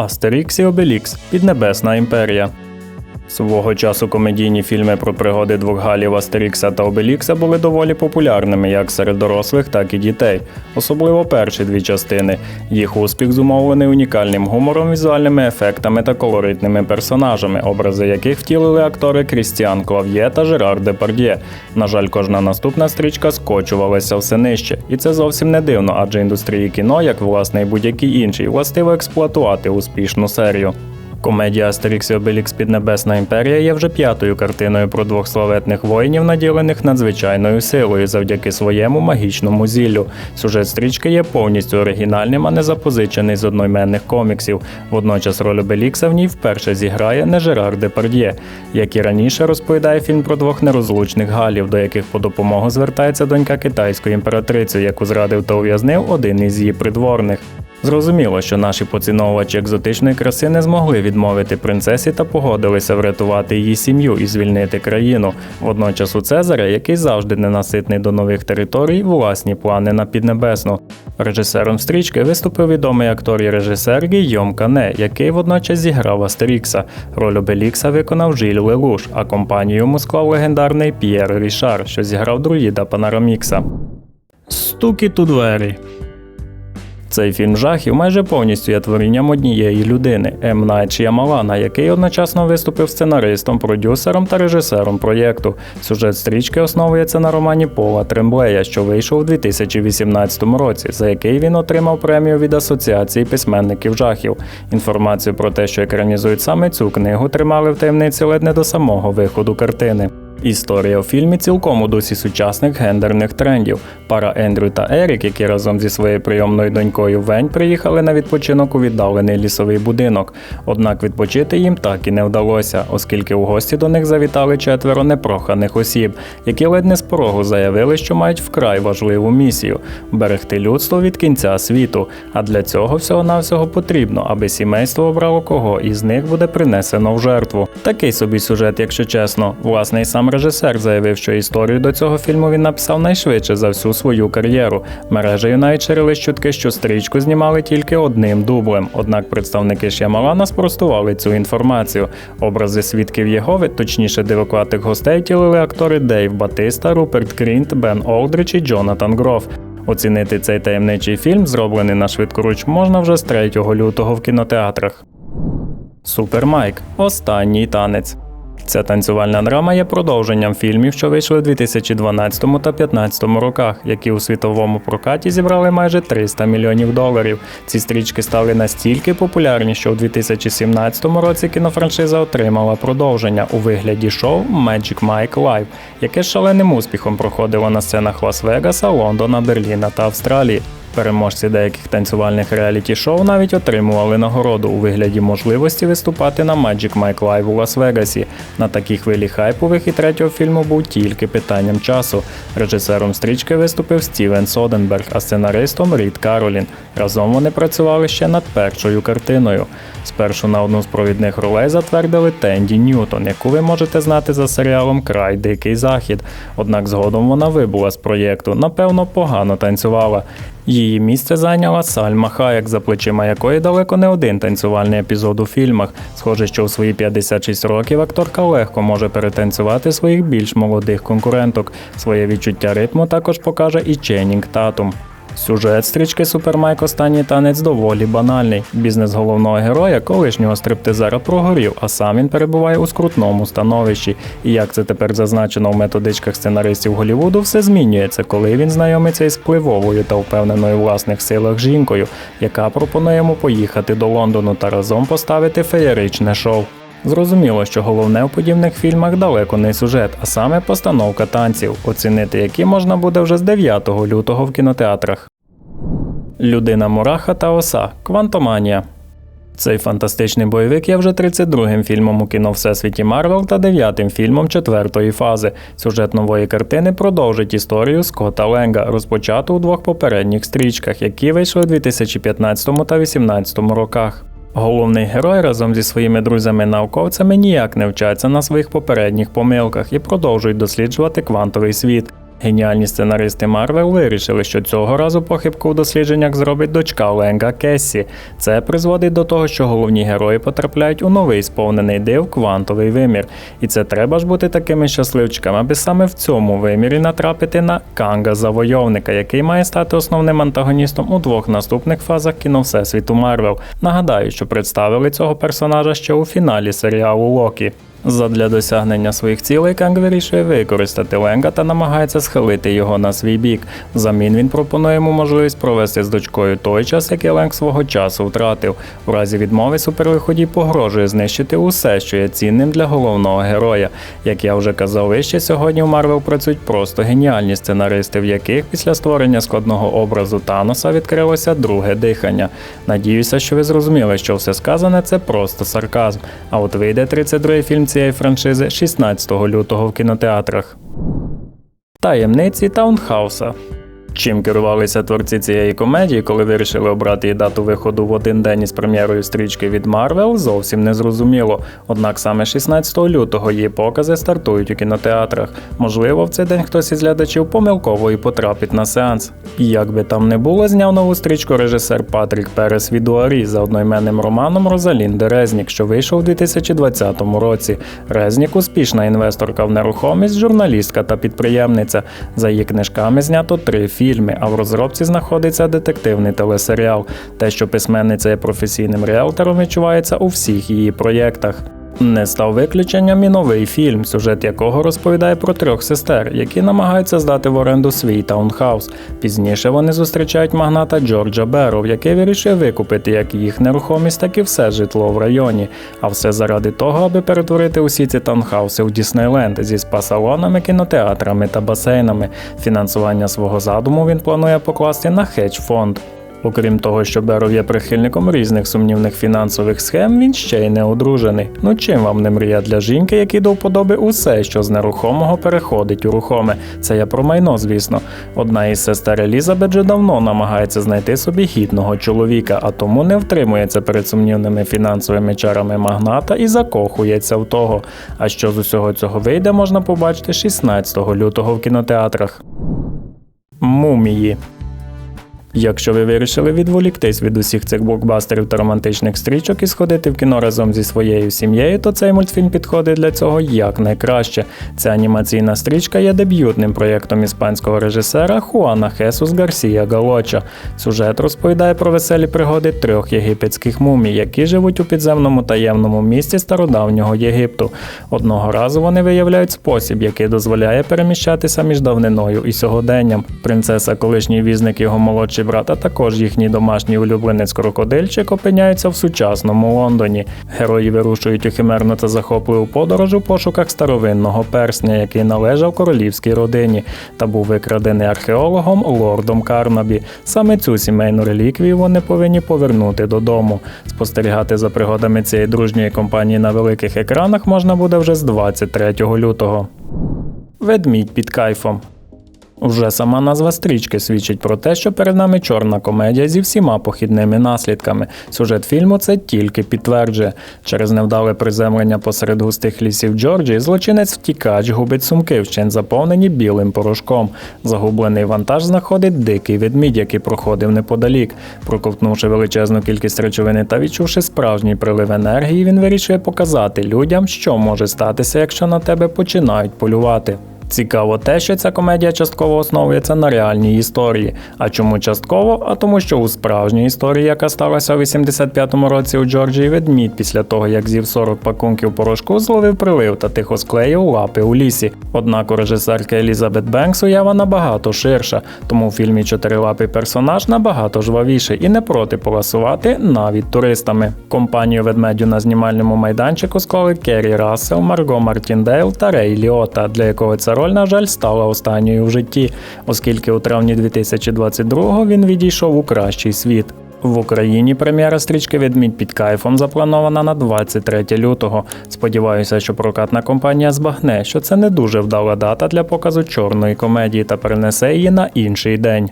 Астерікс і Обелікс Піднебесна імперія. Свого часу комедійні фільми про пригоди двох галів Астерікса та Обелікса були доволі популярними як серед дорослих, так і дітей, особливо перші дві частини. Їх успіх зумовлений унікальним гумором, візуальними ефектами та колоритними персонажами, образи яких втілили актори Крістіан Клав'є та Жерар Депард'є. На жаль, кожна наступна стрічка скочувалася все нижче, і це зовсім не дивно, адже індустрії кіно, як власне і будь-який інший, властиво експлуатувати успішну серію. Комедія Астерікс і Обелікс Піднебесна імперія є вже п'ятою картиною про двох славетних воїнів, наділених надзвичайною силою завдяки своєму магічному зіллю. Сюжет стрічки є повністю оригінальним, а не запозичений з одноіменних коміксів. Водночас роль Обелікса в ній вперше зіграє не Жерар Депард'є. Як і раніше розповідає фільм про двох нерозлучних галів, до яких по допомогу звертається донька китайської імператриці, яку зрадив та ув'язнив один із її придворних. Зрозуміло, що наші поціновувачі екзотичної краси не змогли відмовити принцесі та погодилися врятувати її сім'ю і звільнити країну. Водночас у Цезаря, який завжди ненаситний до нових територій, власні плани на Піднебесну. Режисером стрічки виступив відомий актор і режисер Гійом Кане, який водночас зіграв Астерікса. Роль Обелікса виконав Жиль Лелуш, а компанію йому склав легендарний П'єр Рішар, що зіграв друїда Панарамікса. Стукіт у двері. Цей фільм жахів майже повністю є творінням однієї людини М. Найт Ш'ямалана, який одночасно виступив сценаристом, продюсером та режисером проєкту. Сюжет стрічки основується на романі Пола Тремблея, що вийшов у 2018 році, за який він отримав премію від Асоціації письменників жахів. Інформацію про те, що екранізують саме цю книгу, тримали в таємниці ледь не до самого виходу картини. Історія у фільмі цілком у дусі сучасних гендерних трендів. Пара Ендрю та Ерік, які разом зі своєю прийомною донькою Вень приїхали на відпочинок у віддалений лісовий будинок. Однак відпочити їм так і не вдалося, оскільки у гості до них завітали четверо непроханих осіб, які ледь не з порогу заявили, що мають вкрай важливу місію берегти людство від кінця світу. А для цього всього-навсього потрібно, аби сімейство обрало кого із них буде принесено в жертву. Такий собі сюжет, якщо чесно. Власне, і режисер заявив, що історію до цього фільму він написав найшвидше за всю свою кар'єру. Мережею навіть ширили чутки, що стрічку знімали тільки одним дублем. Однак представники Шямалана спростували цю інформацію. Образи свідків Єгови, точніше дивокуватих гостей, тілили актори Дейв Батиста, Руперт Грінт, Бен Олдрич і Джонатан Гроф. Оцінити цей таємничий фільм, зроблений на швидкоруч, можна вже з 3 лютого в кінотеатрах. Супер Майк. Останній танець. Ця танцювальна драма є продовженням фільмів, що вийшли у 2012 та 2015 роках, які у світовому прокаті зібрали майже 300 мільйонів доларів. Ці стрічки стали настільки популярні, що у 2017 році кінофраншиза отримала продовження у вигляді шоу Magic Mike Live, яке шаленим успіхом проходило на сценах Лас-Вегаса, Лондона, Берліна та Австралії. Переможці деяких танцювальних реаліті-шоу навіть отримували нагороду у вигляді можливості виступати на Magic Mike Live у Лас-Вегасі. На такій хвилі хайпу вихід третього фільму був тільки питанням часу. Режисером стрічки виступив Стівен Соденберг, а сценаристом Рід Каролін. Разом вони працювали ще над першою картиною. Спершу на одну з провідних ролей затвердили Тенді Ньютон, яку ви можете знати за серіалом Край Дикий Захід. Однак згодом вона вибула з проєкту, напевно, погано танцювала. Її місце зайняла Сальма Хаєк, за плечима якої далеко не один танцювальний епізод у фільмах. Схоже, що у свої 56 років акторка легко може перетанцювати своїх більш молодих конкуренток. Своє відчуття ритму також покаже і Ченнінг Татум. Сюжет стрічки Супермайк останній танець доволі банальний. Бізнес головного героя, колишнього стриптизера, прогорів, а сам він перебуває у скрутному становищі. І як це тепер зазначено в методичках сценаристів Голівуду, все змінюється, коли він знайомиться із впливовою та впевненою в власних силах жінкою, яка пропонує йому поїхати до Лондону та разом поставити феєричне шоу. Зрозуміло, що головне у подібних фільмах далеко не сюжет, а саме постановка танців, оцінити які можна буде вже з 9 лютого в кінотеатрах. Людина Мураха та Оса. Квантоманія. Цей фантастичний бойовик є вже 32-м фільмом у кіно Всесвіті Марвел та 9-м фільмом четвертої фази. Сюжет нової картини продовжить історію Скотта Ленга, розпочату у двох попередніх стрічках, які вийшли у 2015 та 2018 роках. Головний герой разом зі своїми друзями-науковцями ніяк не вчаться на своїх попередніх помилках і продовжують досліджувати квантовий світ. Геніальні сценаристи Марвел вирішили, що цього разу похибку у дослідженнях зробить дочка Ленга Кессі. Це призводить до того, що головні герої потрапляють у новий сповнений див квантовий вимір. І це треба ж бути такими щасливчиками, аби саме в цьому вимірі натрапити на Канга Завойовника, який має стати основним антагоністом у двох наступних фазах кіно Всесвіту Марвел. Нагадаю, що представили цього персонажа ще у фіналі серіалу Локі. Задля досягнення своїх цілей Канг вирішує використати Ленга та намагається схилити його на свій бік. Взамін він пропонує йому можливість провести з дочкою той час, який Ленг свого часу втратив. У разі відмови суперлиходій погрожує знищити усе, що є цінним для головного героя. Як я вже казав вище, сьогодні в Марвел працюють просто геніальні сценаристи, в яких після створення складного образу Таноса відкрилося друге дихання. Надіюся, що ви зрозуміли, що все сказане це просто сарказм. А от вийде 32-й фільм цієї франшизи 16 лютого в кінотеатрах. Таємниці Таунхауса. Чим керувалися творці цієї комедії, коли вирішили обрати її дату виходу в один день із прем'єрою стрічки від Марвел, зовсім не зрозуміло. Однак саме 16 лютого її покази стартують у кінотеатрах. Можливо, в цей день хтось із глядачів помилково і потрапить на сеанс. І як би там не було, зняв нову стрічку режисер Патрік Перес Відуарі за одноіменним романом Розалінди Резнік, що вийшов у 2020 році. Резнік успішна інвесторка в нерухомість, журналістка та підприємниця. За її книжками знято три фільми, а в розробці знаходиться детективний телесеріал. Те, що письменниця є професійним реалтором, відчувається у всіх її проєктах. Не став виключенням і новий фільм, сюжет якого розповідає про трьох сестер, які намагаються здати в оренду свій таунхаус. Пізніше вони зустрічають магната Джорджа Беров, який вирішує викупити як їх нерухомість, так і все житло в районі. А все заради того, аби перетворити усі ці таунхауси у Діснейленд зі спа-салонами, кінотеатрами та басейнами. Фінансування свого задуму він планує покласти на хедж-фонд. Окрім того, що Беров є прихильником різних сумнівних фінансових схем, він ще й не одружений. Ну чим вам не мрія для жінки, якій до вподоби усе, що з нерухомого переходить у рухоме. Це я про майно, звісно. Одна із сестер Елізабет вже давно намагається знайти собі гідного чоловіка, а тому не втримується перед сумнівними фінансовими чарами магната і закохується в того. А що з усього цього вийде, можна побачити 16 лютого в кінотеатрах. Мумії. Якщо ви вирішили відволіктись від усіх цих блокбастерів та романтичних стрічок і сходити в кіно разом зі своєю сім'єю, то цей мультфільм підходить для цього якнайкраще. Ця анімаційна стрічка є дебютним проєктом іспанського режисера Хуана Хесус Гарсія Галоча. Сюжет розповідає про веселі пригоди трьох єгипетських мумій, які живуть у підземному таємному місті стародавнього Єгипту. Одного разу вони виявляють спосіб, який дозволяє переміщатися між давниною і сьогоденням. Принцеса, колишній візник його молодший брат, а також їхній домашній улюбленець крокодильчик опиняються в сучасному Лондоні. Герої вирушують у химерну та захопливу подорож у пошуках старовинного персня, який належав королівській родині, та був викрадений археологом лордом Карнабі. Саме цю сімейну реліквію вони повинні повернути додому. Спостерігати за пригодами цієї дружньої компанії на великих екранах можна буде вже з 23 лютого. Ведмідь під кайфом. Вже сама назва стрічки свідчить про те, що перед нами чорна комедія зі всіма похідними наслідками. Сюжет фільму це тільки підтверджує. Через невдале приземлення посеред густих лісів Джорджії злочинець втікач губить сумки, вщент заповнені білим порошком. Загублений вантаж знаходить дикий ведмідь, який проходив неподалік. Проковтнувши величезну кількість речовини та відчувши справжній прилив енергії, він вирішує показати людям, що може статися, якщо на тебе починають полювати. Цікаво те, що ця комедія частково основується на реальній історії. А чому частково? А тому, що у справжній історії, яка сталася у 85-му році у Джорджії, ведмідь після того, як з'їв 40 пакунків порошку, зловив прилив та тихо склеїв лапи у лісі. Однак у режисерки Елізабет Бенкс уява набагато ширша, тому у фільмі чотирилапий персонаж набагато жвавіший і не проти поласувати навіть туристами. Компанію ведмедю на знімальному майданчику склали Керрі Рассел, Марго Мартіндейл та Рей Ліота, для якого ця роль, на жаль, стала останньою в житті, оскільки у травні 2022-го він відійшов у кращий світ. В Україні прем'єра стрічки Ведмідь під кайфом запланована на 23 лютого. Сподіваюся, що прокатна компанія збагне, що це не дуже вдала дата для показу чорної комедії та перенесе її на інший день.